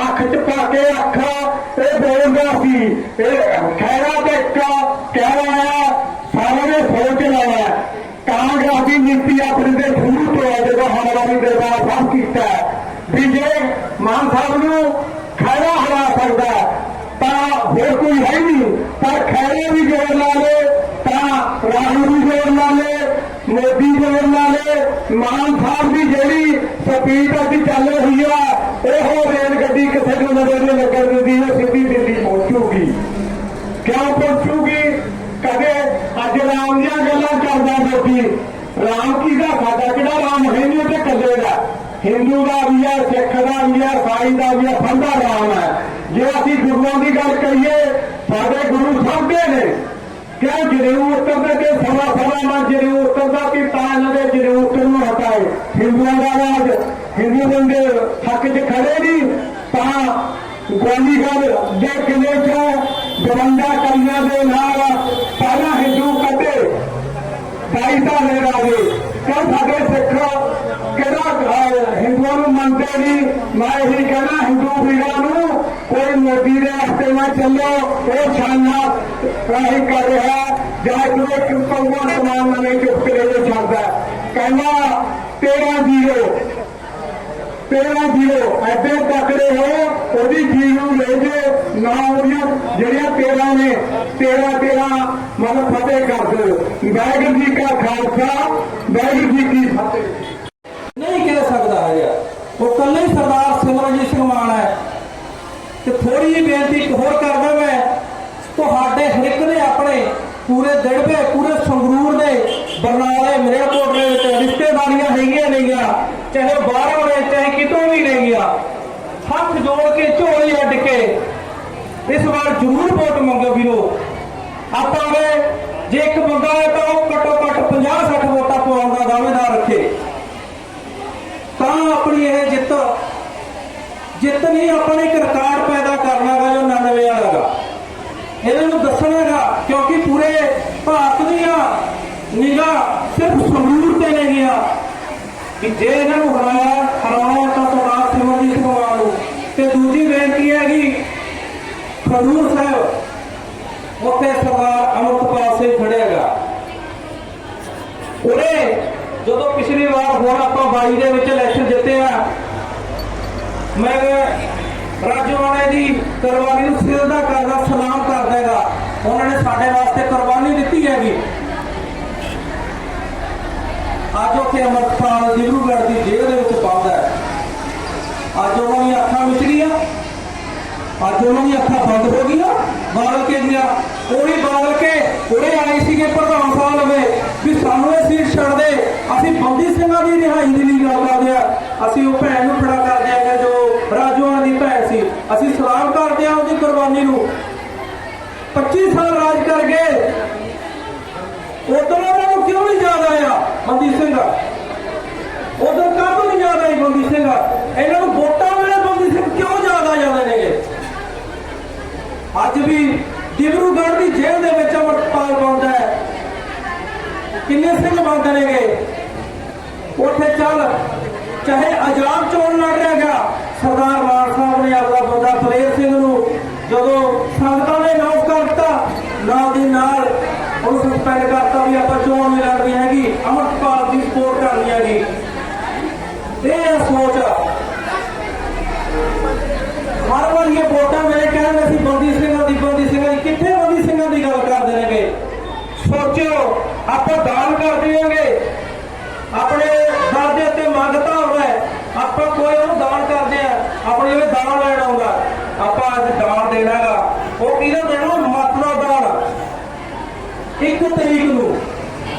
ਅੱਖ ਚ ਪਾ ਕੇ ਅੱਖ ਇਹ ਬੋਲਦਾ ਸੀ, ਇਹ ਖੈਰਾ ਤੇ ਇੱਕ ਕਹਿ ਰਿਹਾ ਸਾਰਿਆਂ ਨੇ ਸੋਚ ਲਾਇਆ ਕਾਂਗਰਸ ਦੀ ਨੀਤੀ ਆਪਣੇ ਦੇ ਸ਼ੁਰੂ ਤੋਂ ਹੈ, ਜਦੋਂ ਹਮਲਾਵਰੀ ਦੇ ਬਾਅਦ ਸਭ ਕੀਤਾ ਵੀ ਜੇ ਮਾਨ ਸਾਹਿਬ ਨੂੰ ਖੈਰਾ ਹਰਾ ਸਕਦਾ ਤਾਂ ਹੋਰ ਕੋਈ ਹੈ ਹੀ ਨਹੀਂ। ਪਰ ਖੈਰੇ ਵੀ ਜੋੜ ਲਾ ਲੇ ਤਾਂ ਰਾਹੁਲ ਵੀ ਜੋੜ ਲਾ ਲੇ ਮੋਦੀ ਜੋੜ ਲਾ ਲੇ ਮਾਨ ਸਾਹਿਬ ਦੀ ਜਿਹੜੀ ਸਪੀਡ ਅੱਜ ਚੱਲ ਰਹੀ ਆ ਉਹ ਰੇਲ ਗੱਡੀ ਕਿਸੇ ਨੂੰ ਨਜ਼ਰ ਨਹੀਂ ਲੱਗਣ ਦਿੰਦੀ ਹੈ ਸਿੱਧੀ ਦਿੱਲੀ ਪਹੁੰਚੂਗੀ। ਕਿਉਂ ਪਹੁੰਚੂਗੀ? ਕਦੇ ਅੱਜ ਰਾਮ ਦੀਆਂ ਗੱਲਾਂ ਕਰਦਾ ਮੋਦੀ ਰਾਮ ਕੀ ਦਾ ਸਾਡਾ ਕਿਹੜਾ ਰਾਮ? ਹੈ ਨਹੀਂ ਤੇ ਕੱਲੇ ਦਾ। ਹਿੰਦੂ ਦਾ ਵੀ ਹੈ ਸਿੱਖ ਦਾ ਵੀ ਹੈ ਸਾਈ ਦਾ ਵੀ ਹੈ ਫੰਦਾ ਰਾਮ ਹੈ। ਜੇ ਅਸੀਂ ਗੁਰੂਆਂ ਦੀ ਗੱਲ ਕਰੀਏ, ਸਾਡੇ ਗੁਰੂ ਸਭ ਦੇ ਨੇ। ਕਿਉਂ ਜਰੂਰ ਉਤਰਦੇ ਤੇ ਸਵਾ ਸਵਾ ਨਾਲ ਜਰੂਰ ਉਤਰਦਾ ਕਿ ਤਾਂ ਇਹਨਾਂ ਦੇ ਜਰੂਰ ਨੂੰ ਹਟਾਏ ਹਿੰਦੂਆਂ ਦਾ ਰਾਜ ਹਿੰਦੂ ਬੰਦੇ ਹੱਕ 'ਚ ਖੜੇ ਨਹੀਂ ਤਾਂ ਗੋਲੀਗੜ ਕਿਲੇ 'ਚ ਗਵੰਡਾ ਕਲੀਆਂ ਦੇ ਨਾਲ ਪਹਿਲਾਂ ਹਿੰਦੂ ਕੱਢੇ। ਢਾਈ ਸਾਲੇ ਰਾਜੇ ਕਿਉਂ ਸਾਡੇ ਸਿੱਖ ਕਿਹੜਾ ਹਿੰਦੂਆਂ ਨੂੰ ਮੰਨਦੇ ਨਹੀਂ? ਮੈਂ ਇਹੀ ਕਹਿਣਾ, ਹਿੰਦੂ ਵੀਰਾਂ ਨੂੰ ਕੋਈ ਮੋਦੀ ਦੇ ਰਸਤੇ ਨਾਲ ਚੱਲੋ। ਉਹ ਸ਼ਾਨਾ ਰਾਹੀ ਕਰ ਰਿਹਾ ਜਾਂ ਕੋਈ ਇੱਕ ਭਗਵਾਨ ਸਮਾਨ ਨਵੇਂ ਚੁੱਕ ਕੇ ਲੈ ਛੱਡਦਾ ਕਹਿੰਦਾ, ਤੇਰਾ ਜੀਰੋ ਤੇਰਾ ਜੀਰੋ ਐਡੇ ਤਕੜੇ ਹੋ, ਉਹਦੀ ਜੀ ਨੂੰ ਲੈ ਜਾਓ ਨਾ ਉਹਦੀਆਂ ਜਿਹੜੀਆਂ ਤੇਰਾ ਨੇ, ਤੇਰਾ ਤੇਰਾ ਮਨ ਫਤਿਹ ਕਰ ਦਿਓ। ਵਾਹਿਗੁਰੂ ਜੀ ਕਾ ਖਾਲਸਾ, ਵਾਹਿਗੁਰੂ ਜੀ ਕੀ ਫਤਿਹ। ਨਹੀਂ ਕਹਿ ਸਕਦਾ ਹੈ ਉਹ ਕੱਲੇ ਹੀ ਸਰਦਾਰ ਸਿਮਰਨਜੀਤ ਸਿੰਘ ਮਾਨ ਹੈ। ਤੇ ਥੋੜੀ ਜਿਹੀ ਬੇਨਤੀ ਇੱਕ ਹੋਰ ਕਰਦਾ ਮੈਂ। ਤੁਹਾਡੇ ਹਰ ਇੱਕ ਨੇ ਆਪਣੇ ਪੂਰੇ ਦਿੜਬੇ ਪੂਰੇ ਸੰਗਰੂਰ ਦੇ ਬਰਨਾਲੇ, ਮਰੇਲਕੋਟ ਦੇ ਵਿੱਚ ਰਿਸ਼ਤੇਦਾਰੀਆਂ ਹੈਗੀਆਂ ਨੇਗੀਆਂ। ਚਾਹੇ ਬਾਹਰ ਨੇ ਚਾਹੇ ਕਿਤੋਂ ਵੀ ਹੱਥ ਜੋੜ ਕੇ, ਝੋਲੀ ਅੱਡ ਕੇ। ਇਸ ਵਾਰ ਜ਼ਰੂਰ ਵੋਟ ਮੰਗੋ ਵੀਰੋ। ਆਪਾਂ ਵੇ ਜੇ ਇੱਕ ਬੰਦਾ ਹੈ ਤਾਂ ਉਹ ਘੱਟੋ ਘੱਟ 50 60 ਵੋਟਾਂ ਪਵਾਉਣ ਦਾ ਦਾਅਵੇਦਾਰ ਰੱਖੇ। ਤਾਂ ਆਪਣੀ ਇਹ ਜਿੱਤ ਜਿੱਤ ਨਹੀਂ, ਆਪਾਂ ਨੇ ਇੱਕ ਰਿਕਾਰਡ ਪੈਦਾ ਕਰਨਾ ਗਾ ਜੋ 99 ਵਾਲਾ ਗਾ ਇਹਨਾਂ ਨੂੰ ਦੱਸਣਾ ਦੱਸਣਾਗਾ ਕਿਉਂਕਿ ਪੂਰੇ ਭਾਰਤ ਦੀਆਂ ਨਿਗਾਹ ਸਿਰਫ ਸੰਗਰੂਰ ਤੇ ਨਹੀਂ ਗਿਆ ਕਿ ਜੇ ਇਹਨਾਂ ਨੂੰ ਹਰਾਇਆ ਹਰਾਉਣਾ ਤਾਂ ਸਰਦਾਰ ਸਿਮਰਜੀਤ ਸਿੰਘ ਮਾਨ ਨੂੰ ਤੇ ਦੂਜੀ ਬੇਨਤੀ ਹੈਗੀ ਸੰਗਰੂਰ ਸਾਹਿਬ, ਉੱਥੇ ਸਰਦਾਰ ਅਮਰਤਪਾਲ ਸਿੰਘ ਖੜਿਆਗਾ ਉਹਨੇ ਜਦੋਂ ਪਿਛਲੀ ਵਾਰ ਹੋਰ ਆਪਾਂ ਬਾਈ ਦੇ ਵਿੱਚ ਇਲੈਕਸ਼ਨ ਜਿੱਤੇ ਆ, ਮੈਂ ਰਾਜਵਾਣੇ ਦੀ ਕੁਰਬਾਨੀ ਨੂੰ ਸਿਰ ਦਾ ਕਰਦਾ, ਸਲਾਮ ਕਰਦਾ ਹੈਗਾ। ਉਹਨਾਂ ਨੇ ਸਾਡੇ ਵਾਸਤੇ ਕੁਰਬਾਨੀ ਦਿੱਤੀ ਹੈਗੀ। ਅੱਜ ਉੱਥੇ ਅਮਰਪਾਲ ਦਿਬਰੂਗੜ੍ਹ ਦੀ ਜੇਲ੍ਹ ਦੇ ਵਿੱਚ ਬੰਦ ਹੈ। ਅੱਜ ਉਹਨਾਂ ਦੀਆਂ ਅੱਖਾਂ ਵਿੱਚ ਗਈਆਂ। ਅੱਜ ਉਹਨਾਂ ਦੀਆਂ ਅੱਖਾਂ ਬੰਦ ਹੋ ਗਈਆਂ। ਬਾਦਲ ਕੇ ਦੀਆਂ ਉਹੀ ਬਾਦਲ ਕੇ ਉਹਨੇ ਆਏ ਸੀਗੇ ਪ੍ਰਧਾਨ ਸਾਹਿਬ ਲਵੇ ਵੀ ਸਾਨੂੰ ਇਹ ਸੀਟ ਛੱਡ ਦੇ। ਅਸੀਂ ਬੰਦੀ ਸਿੰਘਾਂ ਦੀ ਰਿਹਾਈ ਦੇ ਲਈ ਗੱਲ ਕਰਦੇ ਆ ਅਸੀਂ ਉਹ ਭੈਣ ਨੂੰ ਖੜਾ ਕਰ ਦਿਆਂਗੇ ਜੋ ਰਾਜੂਆਂ ਦੀ ਭੈਣ ਸੀ। ਅਸੀਂ ਸਲਾਮ ਕਰਦੇ ਆ ਉਹਦੀ ਕੁਰਬਾਨੀ ਨੂੰ। 25 ਸਾਲ ਰਾਜ ਕਰ ਗਏ। ਉਦੋਂ ਉਹਨਾਂ ਨੂੰ ਕਿਉਂ ਨਹੀਂ ਯਾਦ ਆਇਆ? ਬੰਦੀ ਸਿੰਘ। ਉਦੋਂ ਕਾਹਤੋਂ ਨਹੀਂ ਯਾਦ ਆਈ ਬੰਦੀ ਸਿੰਘ। ਇਹਨਾਂ ਨੂੰ ਵੋਟਾਂ ਵੇਲੇ ਬੰਦੀ ਸਿੰਘ ਕਿਉਂ ਯਾਦ ਆ ਜਾਂਦੇ ਨੇਗੇ? ਅੱਜ ਵੀ ਡਿਬਰੂਗੜ੍ਹ ਦੀ ਜੇਲ੍ਹ ਦੇ ਵਿੱਚ ਅਮਰਪਾਲ ਬੰਦ ਹੈ। ਕਿੰਨੇ ਸਿੰਘ ਬੰਦ ਨੇਗੇ? ਉੱਥੇ ਚੱਲ, ਚਾਹੇ ਆਜ਼ਾਦ ਚੋਣ ਲੜ ਰਿਹਾ ਗਿਆ ਸਰਦਾਰ ਮਾਨ ਸਾਹਿਬ ਨੇ ਆਪਦਾ ਬੰਦਾ ਫਲੇਰ ਸਿੰਘ ਨੂੰ ਜਦੋਂ ਸੰਗਤਾਂ ਨੇ ਅਨਾਉਂਸ ਕਰਤਾ ਨਾਲ ਦੀ ਨਾਲ ਉਹਨੂੰ ਸਸਪੈਂਡ ਕਰਤਾ ਵੀ ਆਪਾਂ ਚੋਣ ਨਹੀਂ ਲੜਨੀ ਹੈਗੀ ਅਮਰਪਾਲ ਦੀ ਸਪੋਰਟ ਕਰਨੀ ਹੈਗੀ ਇਹ ਹੈ ਸੋਚ ਹਰ ਵਾਰ ਇਹ ਵੋਟਾਂ ਵੇਲੇ ਕਹਿੰਦੇ ਅਸੀਂ ਬੰਦੀ ਸਿੰਘਾਂ ਦੀ ਬੰਦੀ ਸਿੰਘਾਂ ਦੀ ਕਿੱਥੇ ਬੰਦੀ ਸਿੰਘਾਂ ਦੀ ਗੱਲ ਕਰਦੇ ਨੇਗੇ ਸੋਚਿਓ ਆਪਾਂ ਦਾਨ ਕਰ ਦੇਵਾਂਗੇ ਆਪਣੇ ਦਰ ਦੇ ਉੱਤੇ ਮੰਗਤਾ ਹੋਵੇ ਆਪਾਂ ਕੋਈ ਉਹਨੂੰ ਦਾਨ ਕਰਦੇ ਆ ਆਪਣੇ ਉਹ ਦਾਨ ਲੈਣ ਆਉਂਦਾ ਆਪਾਂ ਅੱਜ ਦਾਨ ਦੇਣਾਗਾ ਉਹ ਕਿਹਦਾ ਦੇਣਾ ਮਾਤਰਾ ਦਾਨ ਇੱਕ ਤਰੀਕ ਨੂੰ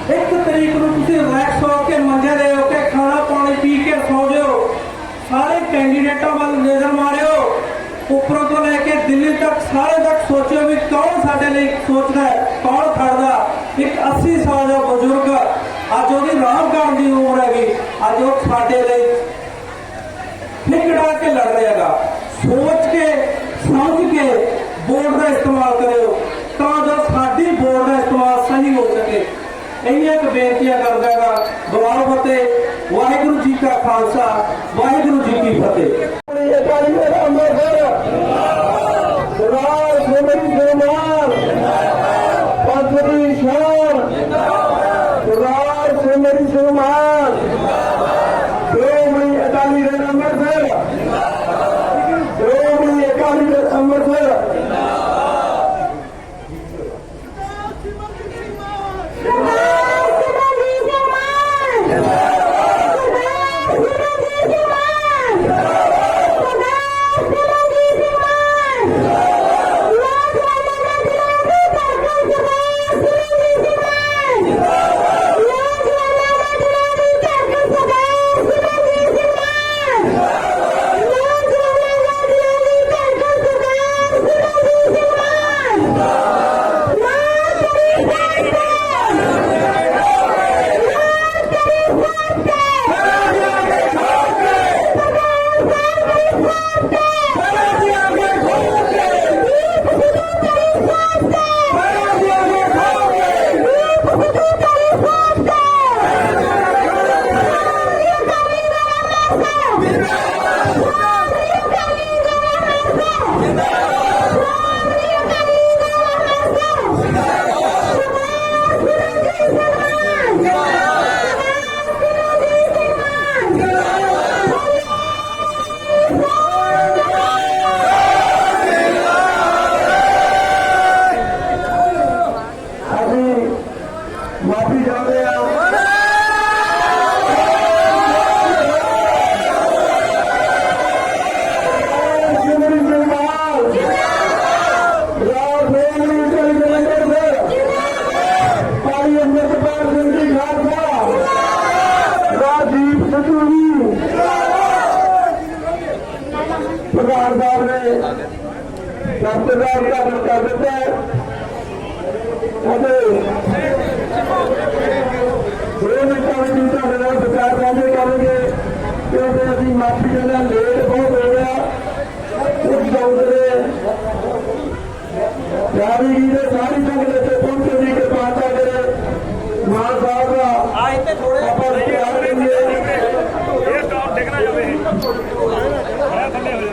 ਇੱਕ ਤਰੀਕ ਨੂੰ ਤੁਸੀਂ ਰਿਲੈਕਸ ਹੋ ਕੇ ਮੰਜੇ ਦੇ ਹੋ ਕੇ ਖਾਣਾ ਪਾਣੀ ਪੀ ਕੇ ਸੌ ਜਾਓ ਸਾਰੇ ਕੈਂਡੀਡੇਟਾਂ ਵੱਲ ਨਜ਼ਰ ਮਾਰਿਓ ਉੱਪਰੋਂ ਤੋਂ ਲੈ ਕੇ ਦਿੱਲੀ ਤੱਕ ਸਾਰੇ ਤੱਕ ਸੋਚਿਓ ਵੀ ਕੌਣ ਸਾਡੇ ਲਈ ਸੋਚਦਾ ਹੈ, ਕੌਣ ਖੜਦਾ ਇੱਕ 80 ਸਾਲ ਦਾ ਬਜ਼ੁਰਗ, ਅੱਜ ਉਹਦੀ ਰਾਮ ਕਰਨ ਦੀ ਉਮਰ ਹੈਗੀ। ਅੱਜ ਉਹ ਸਾਡੇ ਲਈ ਨਿਕੜਾ ਕੇ ਲੜ ਰਿਹਾ ਸੋਚ ਕੇ, ਸਮਝ ਕੇ ਬੋਰਡ ਦਾ ਇਸਤੇਮਾਲ ਕਰਿਓ, ਤਾਂ ਜੋ ਸਾਡੀ ਬੋਰਡ ਦਾ ਇਸਤੇਮਾਲ ਸਹੀ ਹੋ ਸਕੇ। ਇੰਨੀਆਂ ਕੁ ਬੇਨਤੀਆਂ ਕਰਦਾ ਹੈਗਾ, ਦੁਆਰਾ ਫਤਿਹ, ਵਾਹਿਗੁਰੂ ਜੀ ਕਾ ਖਾਲਸਾ, ਵਾਹਿਗੁਰੂ ਜੀ ਕੀ ਫਤਿਹ। ਦਫ਼ਤਰਦਾਰ ਦਾ ਕਰ ਦਿੱਤਾ ਹੈ। ਅਤੇ ਦੋਵੇਂ ਕਮੇਟੀ ਤੁਹਾਡੇ ਨਾਲ ਵਿਚਾਰ ਸਾਂਝੇ ਕਰਨਗੇ, ਕਿਉਂਕਿ ਅਸੀਂ ਮਾਫੀ ਜਿਹੜਾ ਲੇਟ ਬਹੁਤ ਹੋ ਗਿਆ। ਉਸ ਦੌਰੇ ਜਾਰੀ ਦੇ ਸਾਰੀ ਸੰਗਤ ਦੇ ਪਹੁੰਚਣ ਕਿਰਪਾਲਤਾ ਕਰੇ ਮਾਨ ਸਾਹਿਬ ਦਾ ਆਏ ਤੇ ਥੋੜੇ ਆਪਾਂ ਪਿਆਰ ਕਰੀਏ ਇਹ ਸਟਾਪ ਡਿੱਗਣਾ ਜਾਵੇ ਥੱਲੇ ਹੋ ਜਾ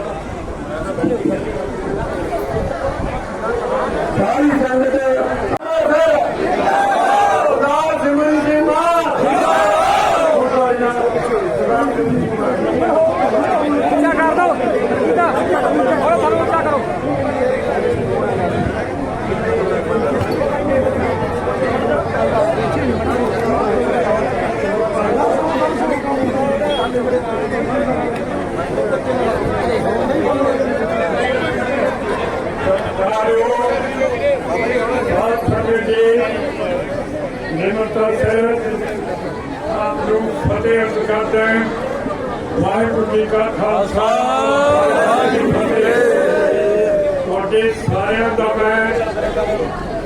ਫਤਿਹ ਅਰਜ਼ ਕਰਦੇ ਹਾਂ ਵਾਹਿਗੁਰੂ ਜੀ ਕਾ ਖਾਲਸਾ ਵਾਹਿਗੁਰੂ ਜੀ ਕੀ ਫਤਿਹ ਤੁਹਾਡੇ ਸਾਰਿਆਂ ਦਾ ਮੈਂ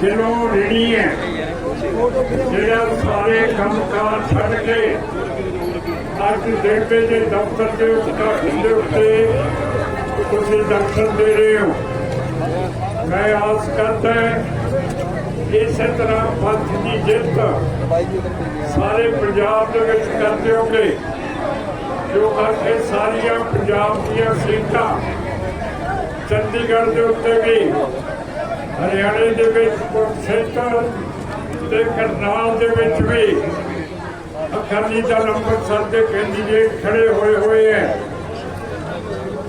ਦਿਲੋਂ ऋणी ਹੈ ਜਿਹੜਾ ਸਾਰੇ ਕੰਮਕਾਰ ਛੱਡ ਕੇ ਅੱਜ ਦੇਖਦੇ ਜੇ ਦਫ਼ਤਰ ਦੇ ਉਦਘਾਟਨ ਦੇ ਉੱਤੇ ਤੁਸੀਂ ਦਰਸ਼ਨ ਦੇ ਰਹੇ ਹੋ। ਮੈਂ ਆਸ ਕਰਦਾ ਇਸੇ ਤਰ੍ਹਾਂ ਪੰਥ ਦੀ ਜਿੱਤ ਸਾਰੇ ਪੰਜਾਬ ਦੇ ਵਿੱਚ ਕਰਦੇ ਹੋਗੇ ਜੋ ਕਰਕੇ ਸਾਰੀਆਂ ਪੰਜਾਬ ਦੀਆਂ ਸੀਟਾਂ ਚੰਡੀਗੜ੍ਹ ਦੇ ਉੱਤੇ ਵੀ, ਹਰਿਆਣੇ ਦੇ ਵਿੱਚ ਕੁਰਕਸ਼ੇਤਰ ਤੇ ਕਰਨਾਲ ਦੇ ਵਿੱਚ ਵੀ ਅਕਾਲੀ ਦਲ ਅੰਮ੍ਰਿਤਸਰ ਦੇ ਕੈਂਡੀਡੇਟ ਖੜੇ ਹੋਏ ਹੋਏ ਹੈ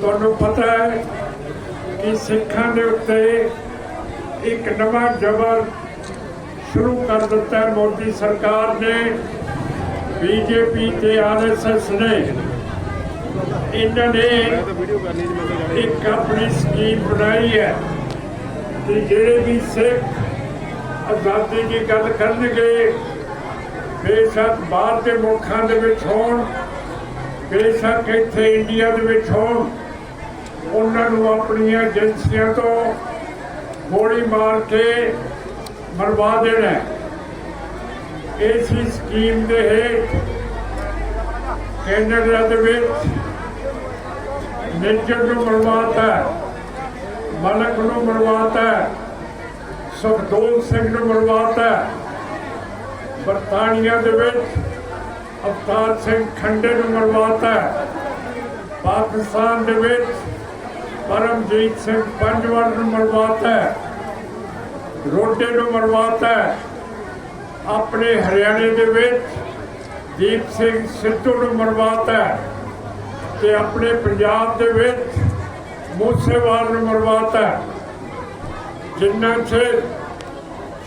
ਤੁਹਾਨੂੰ ਪਤਾ ਹੈ ਕਿ ਸਿੱਖਾਂ ਦੇ ਉੱਤੇ ਇੱਕ ਨਵਾਂ ਜਬਰ ਸ਼ੁਰੂ ਕਰ ਦਿੱਤਾ ਹੈ ਮੋਦੀ ਸਰਕਾਰ ਨੇ। ਬੀਜੇਪੀ ਤੇ ਆਰਐਸਐਸ ਨੇ। ਇਹਨਾਂ ਨੇ ਇੱਕ ਆਪਣੀ ਸਕੀਮ ਬਣਾਈ ਹੈ ਕਿ ਜਿਹੜੇ ਵੀ ਸਿੱਖ ਆਜ਼ਾਦੀ ਦੀ ਗੱਲ ਕਰਨਗੇ? ਬੇਸ਼ੱਕ ਬਾਹਰ ਦੇ ਮੁਲਕਾਂ ਦੇ ਵਿੱਚ ਹੋਣ, ਬੇਸ਼ੱਕ ਇੱਥੇ ਇੰਡੀਆ ਦੇ ਵਿੱਚ ਹੋਣ, ਉਹਨਾਂ ਨੂੰ ਆਪਣੀਆਂ ਏਜੰਸੀਆਂ ਤੋਂ ਗੋਲੀ ਮਾਰ ਕੇ ਮਰਵਾ ਦੇਣਾ ਇਸ ਸਕੀਮ ਦੇ ਹੇਠ ਕੈਨੇਡਾ ਦੇ ਵਿੱਚ ਨਿੱਜਰ ਨੂੰ ਮਰਵਾਤਾ ਮਲਕ ਨੂੰ ਮਰਵਾਤਾ ਸੁਖਦੋਲ ਸਿੰਘ ਨੂੰ ਮਰਵਾਤਾ ਬਰਤਾਨੀਆ ਦੇ ਵਿੱਚ ਅਵਤਾਰ ਸਿੰਘ ਖੰਡੇ ਨੂੰ ਮਰਵਾਤਾ ਪਾਕਿਸਤਾਨ ਦੇ ਵਿੱਚ ਪਰਮਜੀਤ ਸਿੰਘ ਪੰਜਵਾਲ ਨੂੰ ਮਰਵਾਤਾ ਰੋਡੇ ਨੂੰ ਮਰਵਾਤਾ ਆਪਣੇ ਹਰਿਆਣੇ ਦੇ ਵਿੱਚ ਦੀਪ ਸਿੰਘ ਸਿੱਧੂ ਨੂੰ ਮਰਵਾਤਾ ਤੇ ਆਪਣੇ ਪੰਜਾਬ ਦੇ ਵਿੱਚ ਮੂਸੇਵਾਲ ਨੂੰ ਮਰਵਾਤਾ ਜਿੰਨਾ ਚਿਰ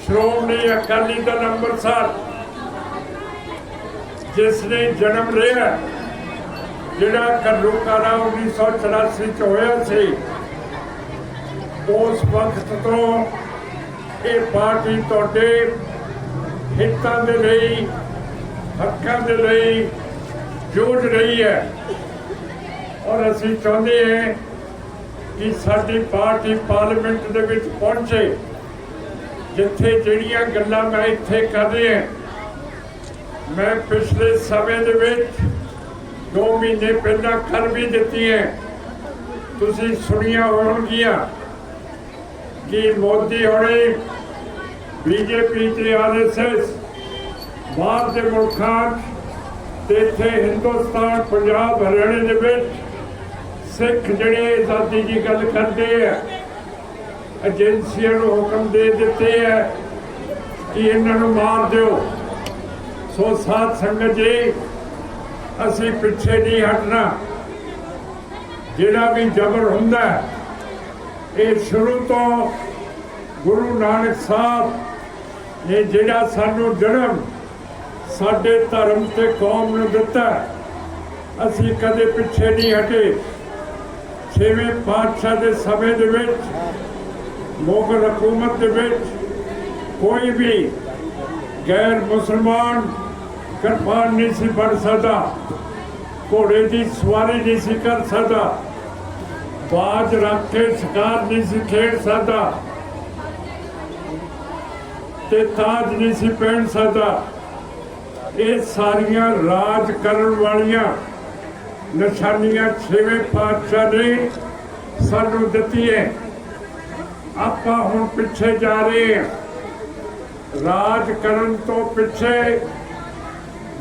ਸ਼੍ਰੋਮਣੀ ਅਕਾਲੀ ਦਲ ਅੰਮ੍ਰਿਤਸਰ ਜਿਸ ਨੇ ਜਨਮ ਲਿਆ, ਜਿਹੜਾ ਘੱਲੂਘਾਰਾ 1984 ਚ ਹੋਇਆ ਸੀ, ਉਸ ਵਕਤ ਤੋਂ ਇਹ ਪਾਰਟੀ ਤੁਹਾਡੇ ਹਿੱਤਾਂ ਦੇ ਲਈ, ਹੱਕਾਂ ਦੇ ਲਈ ਜੋੜ ਰਹੀ ਹੈ। ਔਰ ਅਸੀਂ ਚਾਹੁੰਦੇ ਹਾਂ ਕਿ ਸਾਡੀ ਪਾਰਟੀ ਪਾਰਲੀਮੈਂਟ ਦੇ ਵਿੱਚ ਪਹੁੰਚੇ, ਜਿੱਥੇ ਜਿਹੜੀਆਂ ਗੱਲਾਂ ਮੈਂ ਇੱਥੇ ਕਰ ਰਿਹਾ ਮੈਂ ਪਿਛਲੇ ਸਮੇਂ ਦੇ ਵਿੱਚ 2 ਮਹੀਨੇ ਪਹਿਲਾਂ ਕਰ ਵੀ ਦਿੱਤੀ ਹੈ। ਤੁਸੀਂ ਸੁਣੀਆਂ ਹੋਣਗੀਆਂ ਕਿ ਮੋਦੀ ਹੋਣੇ ਬੀਜੇਪੀ ਤੇ ਆਰਐਸਐਸ ਬਾਹਰ ਦੇ ਮੁਲਕਾਂ ਤੇ ਇੱਥੇ ਹਿੰਦੁਸਤਾਨ, ਪੰਜਾਬ, ਹਰਿਆਣੇ ਦੇ ਵਿੱਚ ਸਿੱਖ ਜਿਹੜੇ ਆਜ਼ਾਦੀ ਦੀ ਗੱਲ ਕਰਦੇ ਆ, ਏਜੰਸੀਆਂ ਨੂੰ ਹੁਕਮ ਦੇ ਦਿੱਤੇ ਆ ਕਿ ਇਹਨਾਂ ਨੂੰ ਮਾਰ ਦਿਓ। ਸੋ ਸਾਧ ਸੰਗਤ ਜੀ, ਅਸੀਂ ਪਿੱਛੇ ਨਹੀਂ ਹਟਣਾ। ਜਿਹੜਾ ਵੀ ਜ਼ਬਰ ਹੁੰਦਾ, ਇਹ ਸ਼ੁਰੂ ਤੋਂ ਗੁਰੂ ਨਾਨਕ ਸਾਹਿਬ ਨੇ ਜਿਹੜਾ ਸਾਨੂੰ ਜਨਮ ਸਾਡੇ ਧਰਮ ਤੇ ਕੌਮ ਨੂੰ ਦਿੱਤਾ, ਅਸੀਂ ਕਦੇ ਪਿੱਛੇ ਨਹੀਂ ਹਟੇ। ਛੇਵੇਂ ਪਾਤਸ਼ਾਹ ਦੇ ਸਮੇਂ ਦੇ ਵਿੱਚ ਮੁਗਲ ਹਕੂਮਤ ਦੇ ਵਿੱਚ ਕੋਈ ਵੀ ਗੈਰ ਮੁਸਲਮਾਨ ਕਿਰਪਾਨ ਨਹੀਂ ਸੀ ਬਣ ਸਕਦਾ ਘੋੜੇ ਦੀ ਸਵਾਰੀ ਨਹੀਂ ਸੀ ਕਰ ਸਕਦਾ ਬਾਜ ਰੱਖ ਕੇ ਸ਼ਿਕਾਰ ਨਹੀਂ ਸੀ ਖੇਡ ਸਕਦਾ ਤੇ ਤਾਜ ਨਹੀਂ ਸੀ ਪਹਿਨ ਸਕਦਾ ਇਹ ਸਾਰੀਆਂ ਰਾਜ ਕਰਨ ਵਾਲੀਆਂ ਨਿਸ਼ਾਨੀਆਂ ਛੇਵੇਂ ਪਾਤਸ਼ਾਹ ਨੇ ਸਾਨੂੰ ਦਿੱਤੀ ਹੈ। ਆਪਾਂ ਹੁਣ ਪਿੱਛੇ ਜਾ ਰਹੇ ਹਾਂ। ਰਾਜ ਕਰਨ ਤੋਂ ਪਿੱਛੇ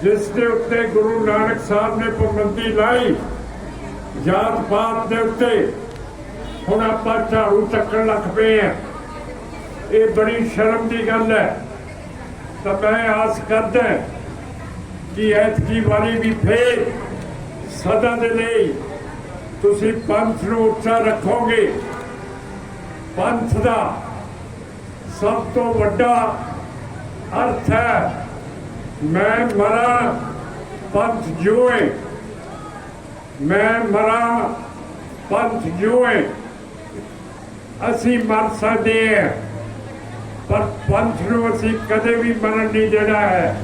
ਜਿਸ ਦੇ ਉੱਤੇ ਗੁਰੂ ਨਾਨਕ ਸਾਹਿਬ ਨੇ ਪਾਬੰਦੀ ਲਾਈ, ਜਾਤ ਪਾਤ ਦੇ ਉੱਤੇ, ਹੁਣ ਆਪਾਂ ਝਾੜੂ ਚੱਕਣ ਲੱਗ ਪਏ ਆ ਇਹ ਬੜੀ ਸ਼ਰਮ ਦੀ ਗੱਲ ਹੈ। ਤਾਂ ਮੈਂ ਆਸ ਕਰਦਾ ਕਿ ਐਤਕੀ ਵਾਰੀ ਵੀ ਫੇਰ ਸਦਾ ਦੇ ਲਈ ਤੁਸੀਂ ਪੰਥ ਨੂੰ ਉੱਚਾ ਰੱਖੋਗੇ। ਪੰਥ ਦਾ ਸਭ ਤੋਂ ਵੱਡਾ ਅਰਥ ਹੈ, ਮੈਂ ਮਰਾਂ, ਪੰਥ ਜੋਏ ਮੈਂ ਮਰਾਂ, ਪੰਥ ਜੋਏ ਅਸੀਂ ਮਰ ਸਕਦੇ ਹਾਂ, ਪਰ ਪੰਥ ਨੂੰ ਅਸੀਂ ਕਦੇ ਵੀ ਮਰਨ ਨਹੀਂ ਦੇਣਾ ਹੈ।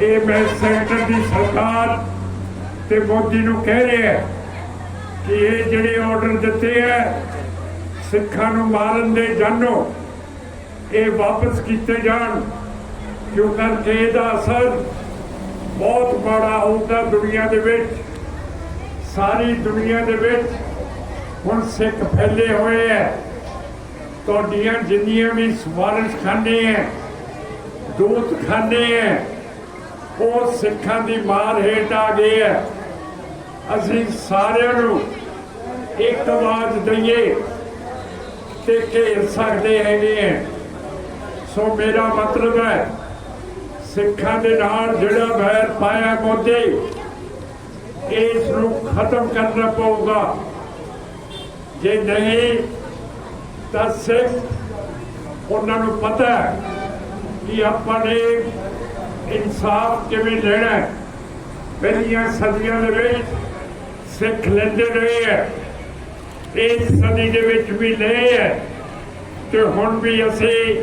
ਇਹ ਮੈਂ ਸੈਂਟਰ ਦੀ ਸਰਕਾਰ ਤੇ ਮੋਦੀ ਨੂੰ ਕਹਿ ਰਿਹਾ ਕਿ ਇਹ ਜਿਹੜੇ ਆਰਡਰ ਦਿੱਤੇ ਹੈ, ਸਿੱਖਾਂ ਨੂੰ ਮਾਰਨ ਦੇ ਜਾਨੋ, ਇਹ ਵਾਪਸ ਕੀਤੇ ਜਾਣ ਕਿਉਂ ਕਰਕੇ ਇਹਦਾ ਅਸਰ ਬਹੁਤ ਮਾੜਾ ਹੋਊਗਾ ਦੁਨੀਆ ਦੇ ਵਿੱਚ, ਸਾਰੀ ਦੁਨੀਆ ਦੇ ਵਿੱਚ ਹੁਣ ਸਿੱਖ ਫੈਲੇ ਹੋਏ ਹੈ। ਤੁਹਾਡੀਆਂ ਜਿੰਨੀਆਂ ਵੀ ਸਵਾਰਿਸ਼ ਖਾਨੇ ਹੈ ਦੂਤ ਖਾਨੇ ਹੈ, ਉਹ ਸਿੱਖਾਂ ਦੀ ਮਾਰ ਹੇਠ ਆ ਗਏ ਹੈ। ਅਸੀਂ ਸਾਰਿਆਂ ਨੂੰ ਇੱਕ ਆਵਾਜ਼ ਦਈਏ ਤੇ ਘੇਰ ਸਕਦੇ ਹੈਗੇ ਹੈ ਸੋ ਮੇਰਾ ਮਤਲਬ ਹੈ, ਸਿੱਖਾਂ ਦੇ ਨਾਲ ਜਿਹੜਾ ਵੈਰ ਪਾਇਆ ਮੋਦੀ, ਇਸ ਨੂੰ ਖਤਮ ਕਰਨਾ ਪਊਗਾ। ਜੇ ਨਹੀਂ, ਤਾਂ ਸਿੱਖ ਉਹਨਾਂ ਨੂੰ ਪਤਾ ਹੈ ਕਿ ਆਪਾਂ ਨੇ ਇਨਸਾਫ ਕਿਵੇਂ ਲੈਣਾ ਪਹਿਲੀਆਂ ਸਦੀਆਂ ਦੇ ਵਿੱਚ ਸਿੱਖ ਲੈਂਦੇ ਰਹੇ ਹੈ। ਇਸ ਸਦੀ ਦੇ ਵਿੱਚ ਵੀ ਲਏ ਹੈ ਤੇ ਹੁਣ ਵੀ ਅਸੀਂ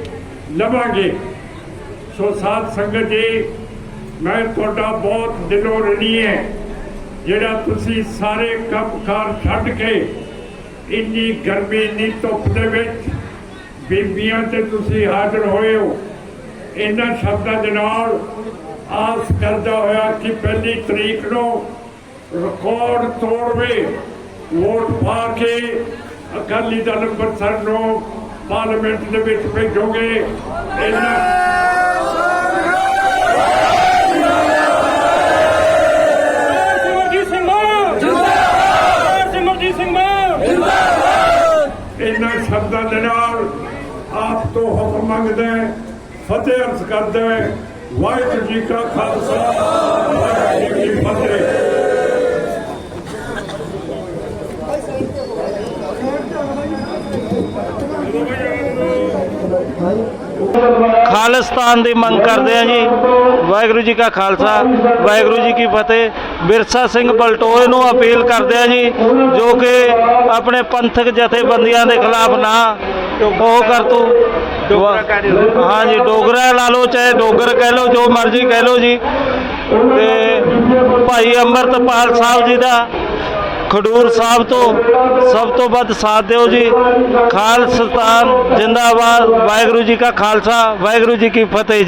ਲਵਾਂਗੇ। ਸੋ ਸਾਧ ਸੰਗਤ ਜੀ, ਮੈਂ ਤੁਹਾਡਾ ਬਹੁਤ ਦਿਲੋਂ ਰਣੀ ਹੈ। ਜਿਹੜਾ ਤੁਸੀਂ ਸਾਰੇ ਕੰਮਕਾਰ ਛੱਡ ਕੇ ਇੰਨੀ ਗਰਮੀ, ਇੰਨੀ ਧੁੱਪ ਦੇ ਵਿੱਚ ਬੀਬੀਆਂ ਤੇ ਤੁਸੀਂ ਹਾਜ਼ਰ ਹੋਏ ਹੋ, ਇਹਨਾਂ ਸ਼ਬਦਾਂ ਦੇ ਨਾਲ ਆਸ ਕਰਦਾ ਹੋਇਆ ਕਿ ਪਹਿਲੀ ਤਰੀਕ ਨੂੰ ਰਿਕਾਰਡ ਤੋੜਵੇ ਵੋਟ ਪਾ ਕੇ ਅਕਾਲੀ ਦਲ ਅੰਮ੍ਰਿਤਸਰ ਨੂੰ ਪਾਰਲੀਮੈਂਟ ਦੇ ਵਿੱਚ ਭੇਜੋਗੇ ਇਹਨਾਂ ਇਹਨਾਂ ਸ਼ਬਦਾਂ ਦੇ ਨਾਲ ਆਪ ਤੋਂ ਹੁਕਮ ਮੰਗਦਾ ਹੈ, ਫਤਿਹ ਅਰਜ਼ ਕਰਦਾ ਹੈ। ਵਾਹਿਗੁਰੂ ਜੀ ਕਾ ਖਾਲਸਾ ਵਾਹਿਗੁਰੂ ਜੀ ਕੀ ਫਤਿਹ ਖਾਲਿਸਤਾਨ ਦੀ ਮੰਗ ਕਰਦੇ ਆ ਜੀ। ਵਾਹਿਗੁਰੂ ਜੀ ਕਾ ਖਾਲਸਾ ਵਾਹਿਗੁਰੂ ਜੀ ਕੀ ਫਤਿਹ। ਬਿਰਸਾ ਸਿੰਘ ਬਲਟੋਏ ਨੂੰ ਅਪੀਲ ਕਰਦੇ ਆ ਜੀ ਜੋ ਕਿ ਆਪਣੇ ਪੰਥਕ ਜਥੇਬੰਦੀਆਂ ਦੇ ਖਿਲਾਫ ਨਾ ਉਹ ਕਰ ਤੂੰ। ਹਾਂ ਜੀ ਡੋਗਰਾ ਲਾ ਲਓ ਚਾਹੇ ਡੋਗਰ ਕਹਿ ਲਓ ਜੋ ਮਰਜ਼ੀ ਕਹਿ ਲਓ ਜੀ। ਤੇ ਭਾਈ ਅੰਮ੍ਰਿਤਪਾਲ ਸਾਹਿਬ ਜੀ ਦਾ ਖਡੂਰ ਸਾਹਿਬ ਤੋਂ ਸਭ ਤੋਂ ਵੱਧ ਸਾਥ ਦਿਓ ਜੀ। ਖਾਲਸਤਾਨ ਜਿੰਦਾਬਾਦ। ਵਾਹਿਗੁਰੂ ਜੀ ਕਾ ਖਾਲਸਾ, ਵਾਹਿਗੁਰੂ ਜੀ ਕੀ ਫਤਿਹ ਜੀ।